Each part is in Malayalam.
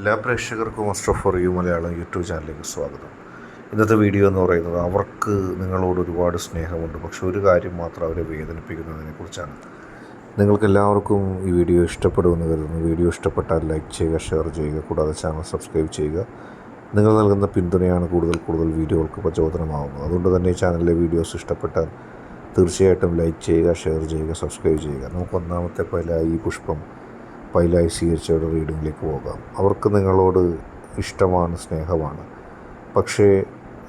എല്ലാ പ്രേക്ഷകർക്കും muster for you Malayalam YouTube ചാനലിലേക്ക് സ്വാഗതം. ഇന്നത്തെ വീഡിയോ എന്ന് പറയുന്നത് അവർക്ക് നിങ്ങളോട് ഒരുപാട് സ്നേഹമുണ്ട്. പക്ഷെ ഒരു കാര്യം മാത്രം അവരെ വേദനിപ്പിക്കുന്നതിനെ കുറിച്ചാണ്. നിങ്ങൾക്ക് എല്ലാവർക്കും ഈ വീഡിയോ ഇഷ്ടപ്പെടുമെന്ന് കരുതുന്നു. വീഡിയോ ഇഷ്ടപ്പെട്ടാൽ ലൈക്ക് ചെയ്യുക ഷെയർ ചെയ്യുക കൂടാതെ ചാനൽ സബ്സ്ക്രൈബ് ചെയ്യുക. നിങ്ങൾ നൽകുന്ന പിന്തുണയാണ് കൂടുതൽ കൂടുതൽ വീഡിയോകൾക്ക് പ്രചോദനമാകുന്നത് അതുകൊണ്ട് തന്നെ ചാനലിലെ വീഡിയോസ് ഇഷ്ടപ്പെട്ടാൽ തീർച്ചയായിട്ടും ലൈക്ക് ചെയ്യുക ഷെയർ ചെയ്യുക സബ്സ്ക്രൈബ് ചെയ്യുക. നമുക്ക് ഒന്നാമത്തെ പോലെ ഈ പുഷ്പം പൈലായി സ്വീകരിച്ചവരുടെ റീഡിങ്ങിലേക്ക് പോകാം. അവർക്ക് നിങ്ങളോട് ഇഷ്ടമാണ് സ്നേഹമാണ്. പക്ഷേ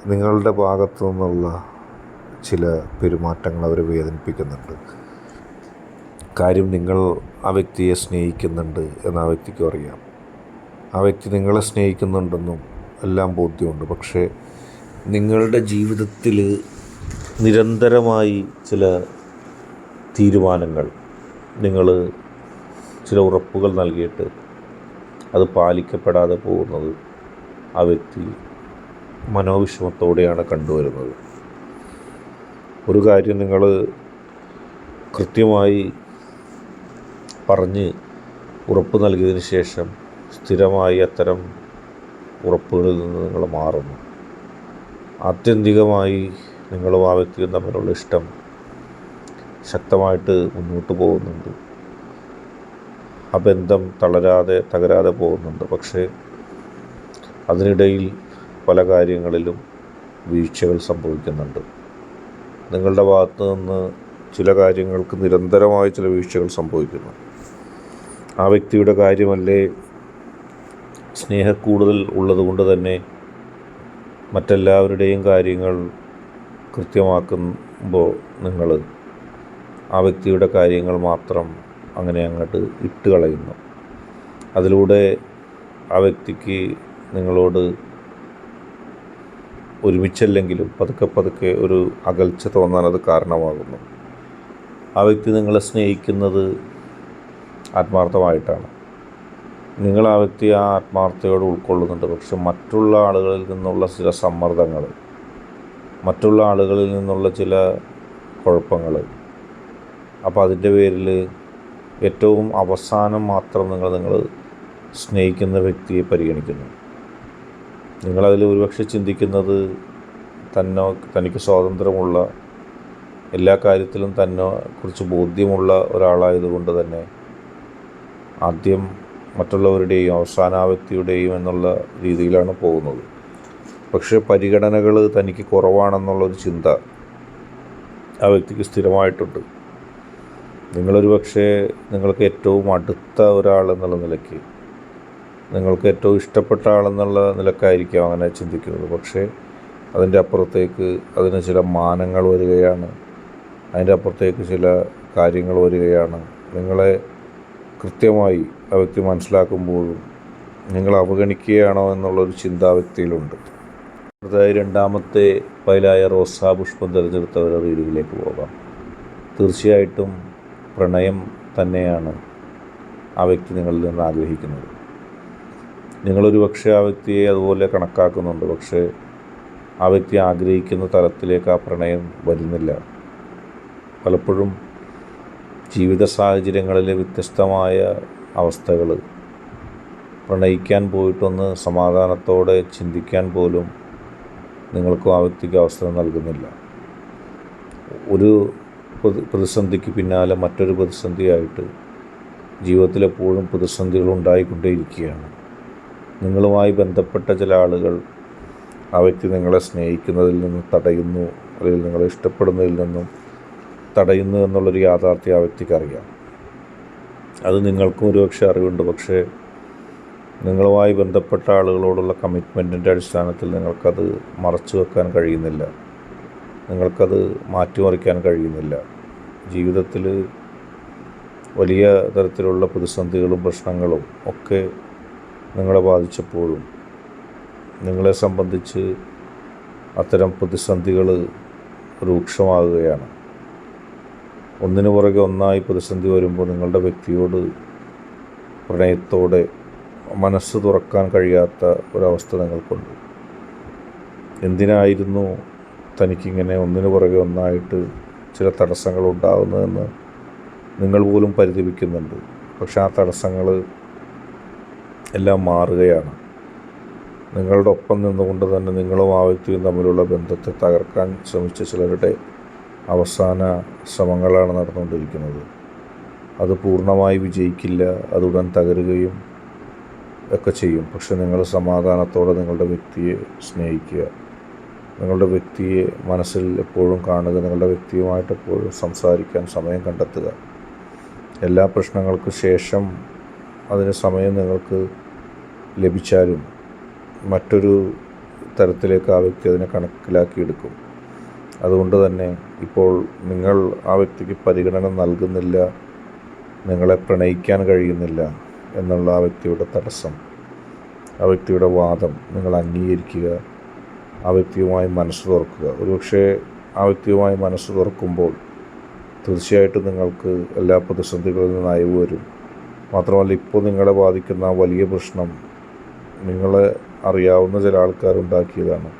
നിങ്ങളുടെ ഭാഗത്തു നിന്നുള്ള ചില പെരുമാറ്റങ്ങൾ അവരെ വേദനിപ്പിക്കുന്നുണ്ട്. കാര്യം നിങ്ങൾ ആ വ്യക്തിയെ സ്നേഹിക്കുന്നുണ്ട് എന്ന് ആ വ്യക്തിക്കും അറിയാം. ആ വ്യക്തി നിങ്ങളെ സ്നേഹിക്കുന്നുണ്ടെന്നും എല്ലാം ബോധ്യമുണ്ട്. പക്ഷേ നിങ്ങളുടെ ജീവിതത്തിൽ നിരന്തരമായി ചില തീരുമാനങ്ങൾ നിങ്ങൾ ചില ഉറപ്പുകൾ നൽകിയിട്ട് അത് പാലിക്കപ്പെടാതെ പോകുന്നത് ആ വ്യക്തി മനോവിഷമത്തോടെയാണ് കണ്ടുവരുന്നത്. ഒരു കാര്യം നിങ്ങൾ കൃത്യമായി പറഞ്ഞ് ഉറപ്പ് നൽകിയതിന് ശേഷം സ്ഥിരമായി അത്തരം ഉറപ്പുകളിൽ നിന്ന് നിങ്ങൾ മാറുന്നു. ആത്യന്തികമായി നിങ്ങളും ആ വ്യക്തിയും തമ്മിലുള്ള ഇഷ്ടം ശക്തമായിട്ട് മുന്നോട്ട് പോകുന്നുണ്ട്. ആ ബന്ധം തളരാതെ തകരാതെ പോകുന്നുണ്ട്. പക്ഷേ അതിനിടയിൽ പല കാര്യങ്ങളിലും വീഴ്ചകൾ സംഭവിക്കുന്നുണ്ട്. നിങ്ങളുടെ ഭാഗത്ത് നിന്ന് ചില കാര്യങ്ങൾക്ക് നിരന്തരമായ ചില വീഴ്ചകൾ സംഭവിക്കുന്നു. ആ വ്യക്തിയുടെ കാര്യമല്ലേ? സ്നേഹക്കൂടുതൽ ഉള്ളതുകൊണ്ട് തന്നെ മറ്റെല്ലാവരുടെയും കാര്യങ്ങൾ കൃത്യമാക്കുമ്പോൾ നിങ്ങൾ ആ വ്യക്തിയുടെ കാര്യങ്ങൾ മാത്രം അങ്ങനെ അങ്ങോട്ട് ഇട്ട് കളയുന്നു. അതിലൂടെ ആ വ്യക്തിക്ക് നിങ്ങളോട് ഒരുമിച്ചല്ലെങ്കിലും പതുക്കെ പതുക്കെ ഒരു അകൽച്ച തോന്നാൻ അത് കാരണമാകുന്നു. ആ വ്യക്തി നിങ്ങളെ സ്നേഹിക്കുന്നത് ആത്മാർത്ഥമായിട്ടാണ്. നിങ്ങൾ ആ വ്യക്തി ആ ആത്മാർത്ഥയോട് ഉൾക്കൊള്ളുന്നുണ്ട്. പക്ഷെ മറ്റുള്ള ആളുകളിൽ നിന്നുള്ള ചില സമ്മർദ്ദങ്ങൾ മറ്റുള്ള ആളുകളിൽ നിന്നുള്ള ചില കുഴപ്പങ്ങൾ അപ്പോൾ അതിന്റെ പേരിൽ ഏറ്റവും അവസാനം മാത്രം നിങ്ങൾ നിങ്ങൾ സ്നേഹിക്കുന്ന വ്യക്തിയെ പരിഗണിക്കുന്നു. നിങ്ങളതിൽ ഒരുപക്ഷെ ചിന്തിക്കുന്നത് തന്നോ തനിക്ക് സ്വാതന്ത്ര്യമുള്ള എല്ലാ കാര്യത്തിലും തന്നെ കുറിച്ച് ബോധ്യമുള്ള ഒരാളായതുകൊണ്ട് തന്നെ ആദ്യം മറ്റുള്ളവരുടെയും അവസാന വ്യക്തിയുടെയും എന്നുള്ള രീതിയിലാണ് പോകുന്നത്. പക്ഷേ പരിഗണനകൾ തനിക്ക് കുറവാണെന്നുള്ളൊരു ചിന്ത ആ വ്യക്തിക്ക് സ്ഥിരമായിട്ടുണ്ട്. നിങ്ങളൊരു പക്ഷേ നിങ്ങൾക്ക് ഏറ്റവും അടുത്ത ഒരാൾ എന്നുള്ള നിലയ്ക്ക് നിങ്ങൾക്ക് ഏറ്റവും ഇഷ്ടപ്പെട്ട ആളെന്നുള്ള നിലക്കായിരിക്കാം അങ്ങനെ ചിന്തിക്കുന്നത്. പക്ഷേ അതിന്റെ അപ്പുറത്തേക്ക് അതിന് ചില മാനങ്ങൾ വരികയാണ് അതിന്റെ അപ്പുറത്തേക്ക് ചില കാര്യങ്ങൾ വരികയാണ്. നിങ്ങളെ കൃത്യമായി ആ വ്യക്തി മനസ്സിലാക്കുമ്പോഴും നിങ്ങൾ അവഗണിക്കുകയാണോ എന്നുള്ളൊരു ചിന്ത വ്യക്തിയിലുണ്ട്. അടുത്തതായി രണ്ടാമത്തെ പൈലായ റോസാ പുഷ്പം തിരഞ്ഞെടുത്തവരുടെ റീഡിങ്ങിലേക്ക് പോകാം. തീർച്ചയായിട്ടും പ്രണയം തന്നെയാണ് ആ വ്യക്തി നിങ്ങളിൽ നിന്ന് ആഗ്രഹിക്കുന്നത്. നിങ്ങളൊരു പക്ഷേ ആ വ്യക്തിയെ അതുപോലെ കണക്കാക്കുന്നുണ്ട്. പക്ഷേ ആ വ്യക്തി ആഗ്രഹിക്കുന്ന തലത്തിലേക്ക് ആ പ്രണയം വരുന്നില്ല. പലപ്പോഴും ജീവിത സാഹചര്യങ്ങളിലെ വ്യത്യസ്തമായ അവസ്ഥകൾ പ്രണയിക്കാൻ പോയിട്ടൊന്ന് സമാധാനത്തോടെ ചിന്തിക്കാൻ പോലും നിങ്ങൾക്കും ആ വ്യക്തിക്ക് അവസരം നൽകുന്നില്ല. ഒരു പ്രതിസന്ധിക്ക് പിന്നാലെ മറ്റൊരു പ്രതിസന്ധിയായിട്ട് ജീവിതത്തിൽ എപ്പോഴും പ്രതിസന്ധികൾ ഉണ്ടായിക്കൊണ്ടേയിരിക്കുകയാണ് നിങ്ങളുമായി ബന്ധപ്പെട്ട ചില ആളുകൾ ആ വ്യക്തി നിങ്ങളെ സ്നേഹിക്കുന്നതിൽ നിന്ന് തടയുന്നു അല്ലെങ്കിൽ നിങ്ങളെ ഇഷ്ടപ്പെടുന്നതിൽ നിന്നും തടയുന്നു എന്നുള്ളൊരു യാഥാർത്ഥ്യം ആ വ്യക്തിക്കറിയാം അത് നിങ്ങൾക്കും ഒരുപക്ഷെ അറിവുണ്ട്. പക്ഷേ നിങ്ങളുമായി ബന്ധപ്പെട്ട ആളുകളോടുള്ള കമ്മിറ്റ്മെന്റിന്റെ അടിസ്ഥാനത്തിൽ നിങ്ങൾക്കത് മറച്ചു വെക്കാൻ കഴിയുന്നില്ല. നിങ്ങൾക്കത് മാറ്റിമറിക്കാൻ കഴിയുന്നില്ല. ജീവിതത്തിൽ വലിയ തരത്തിലുള്ള പ്രതിസന്ധികളും പ്രശ്നങ്ങളും ഒക്കെ നിങ്ങളെ ബാധിച്ചപ്പോഴും നിങ്ങളെ സംബന്ധിച്ച് അത്തരം പ്രതിസന്ധികൾ രൂക്ഷമാകുകയാണ്. ഒന്നിനു പുറകെ ഒന്നായി പ്രതിസന്ധി വരുമ്പോൾ നിങ്ങളുടെ വ്യക്തിയോട് പ്രണയത്തോടെ മനസ്സ് തുറക്കാൻ കഴിയാത്ത ഒരവസ്ഥ നിങ്ങൾക്കുണ്ട്. എന്തിനായിരുന്നു തനിക്കിങ്ങനെ ഒന്നിനു പുറകെ ഒന്നായിട്ട് ചില തടസ്സങ്ങൾ ഉണ്ടാകുന്നതെന്ന് നിങ്ങൾ പോലും പരിതപിക്കുന്നുണ്ട്. പക്ഷെ ആ തടസ്സങ്ങൾ എല്ലാം മാറുകയാണ്. നിങ്ങളുടെ ഒപ്പം നിന്നുകൊണ്ട് തന്നെ നിങ്ങളും ആ വ്യക്തിയും തമ്മിലുള്ള ബന്ധത്തെ തകർക്കാൻ ശ്രമിച്ച ചിലരുടെ അവസാന ശ്രമങ്ങളാണ് നടന്നുകൊണ്ടിരിക്കുന്നത്. അത് പൂർണമായി വിജയിക്കില്ല അത് ഉടൻ തകരുകയും ഒക്കെ ചെയ്യും. പക്ഷെ നിങ്ങൾ സമാധാനത്തോടെ നിങ്ങളുടെ വ്യക്തിയെ സ്നേഹിക്കുക. നിങ്ങളുടെ വ്യക്തിയെ മനസ്സിൽ എപ്പോഴും കാണുക നിങ്ങളുടെ വ്യക്തിയുമായിട്ട് എപ്പോഴും സംസാരിക്കാൻ സമയം കണ്ടെത്തുക. എല്ലാ പ്രശ്നങ്ങൾക്ക് ശേഷം അതിന് സമയം നിങ്ങൾക്ക് ലഭിച്ചാലും മറ്റൊരു തരത്തിലേക്ക് ആ വ്യക്തി അതിനെ കണക്കിലാക്കിയെടുക്കും അതുകൊണ്ട് തന്നെ ഇപ്പോൾ നിങ്ങൾ ആ വ്യക്തിക്ക് പരിഗണന നൽകുന്നില്ല നിങ്ങളെ പ്രണയിക്കാൻ കഴിയുന്നില്ല എന്നുള്ള ആ വ്യക്തിയുടെ തടസ്സം ആ വ്യക്തിയുടെ വാദം നിങ്ങൾ അംഗീകരിക്കുക. ആ വ്യക്തിയുമായി മനസ്സ് തുറക്കുക. ഒരുപക്ഷെ ആ വ്യക്തിയുമായി മനസ്സ് തുറക്കുമ്പോൾ തീർച്ചയായിട്ടും നിങ്ങൾക്ക് എല്ലാ പ്രതിസന്ധികളിൽ നിന്ന് അയവ് വരും. മാത്രമല്ല ഇപ്പോൾ നിങ്ങളെ ബാധിക്കുന്ന വലിയ പ്രശ്നം നിങ്ങളെ അറിയാവുന്ന ചില ആൾക്കാരുണ്ടാക്കിയതാണ്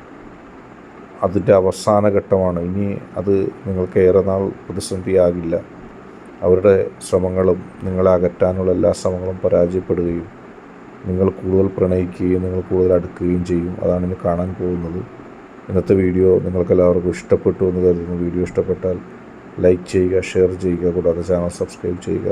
അതിന്റെ അവസാന ഘട്ടമാണ്. ഇനി അത് നിങ്ങൾക്ക് ഏറെ നാൾ പ്രതിസന്ധിയാകില്ല. അവരുടെ ശ്രമങ്ങളും നിങ്ങളെ അകറ്റാനുള്ള എല്ലാ ശ്രമങ്ങളും പരാജയപ്പെടുകയും നിങ്ങൾ കൂടുതൽ പ്രണയിക്കുകയും നിങ്ങൾ കൂടുതൽ അടുക്കുകയും ചെയ്യും. അതാണ് ഇനി കാണാൻ പോകുന്നത്. ഇന്നത്തെ വീഡിയോ നിങ്ങൾക്കെല്ലാവർക്കും ഇഷ്ടപ്പെട്ടു എന്ന് കരുതുന്നു. വീഡിയോ ഇഷ്ടപ്പെട്ടാൽ ലൈക്ക് ചെയ്യുക ഷെയർ ചെയ്യുക കൂടാതെ ചാനൽ സബ്സ്ക്രൈബ് ചെയ്യുക.